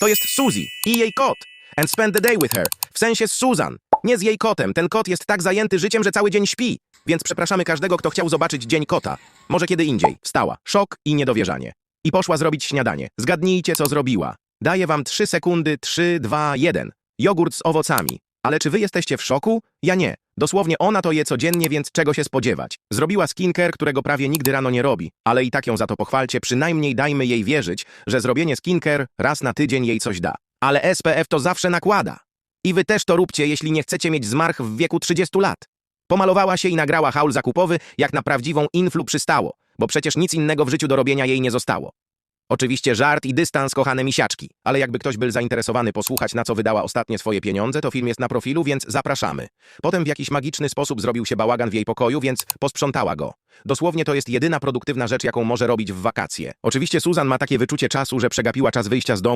To jest Suzy i jej kot. And spend the day with her. W sensie z Susan. Nie z jej kotem. Ten kot jest tak zajęty życiem, że cały dzień śpi. Więc przepraszamy każdego, kto chciał zobaczyć dzień kota. Może kiedy indziej. Wstała. Szok i niedowierzanie. I poszła zrobić śniadanie. Zgadnijcie, co zrobiła. Daję wam 3 sekundy. 3, 2, 1. Jogurt z owocami. Ale czy wy jesteście w szoku? Ja nie. Dosłownie ona to je codziennie, więc czego się spodziewać? Zrobiła skincare, którego prawie nigdy rano nie robi, ale i tak ją za to pochwalcie, przynajmniej dajmy jej wierzyć, że zrobienie skincare raz na tydzień jej coś da. Ale SPF to zawsze nakłada. I wy też to róbcie, jeśli nie chcecie mieć zmarch w wieku 30 lat. Pomalowała się i nagrała haul zakupowy, jak na prawdziwą influ przystało, bo przecież nic innego w życiu do robienia jej nie zostało. Oczywiście żart i dystans, kochane misiaczki, ale jakby ktoś był zainteresowany posłuchać, na co wydała ostatnie swoje pieniądze, to film jest na profilu, więc zapraszamy. Potem w jakiś magiczny sposób zrobił się bałagan w jej pokoju, więc posprzątała go. Dosłownie to jest jedyna produktywna rzecz, jaką może robić w wakacje. Oczywiście Susan ma takie wyczucie czasu, że przegapiła czas wyjścia z domu,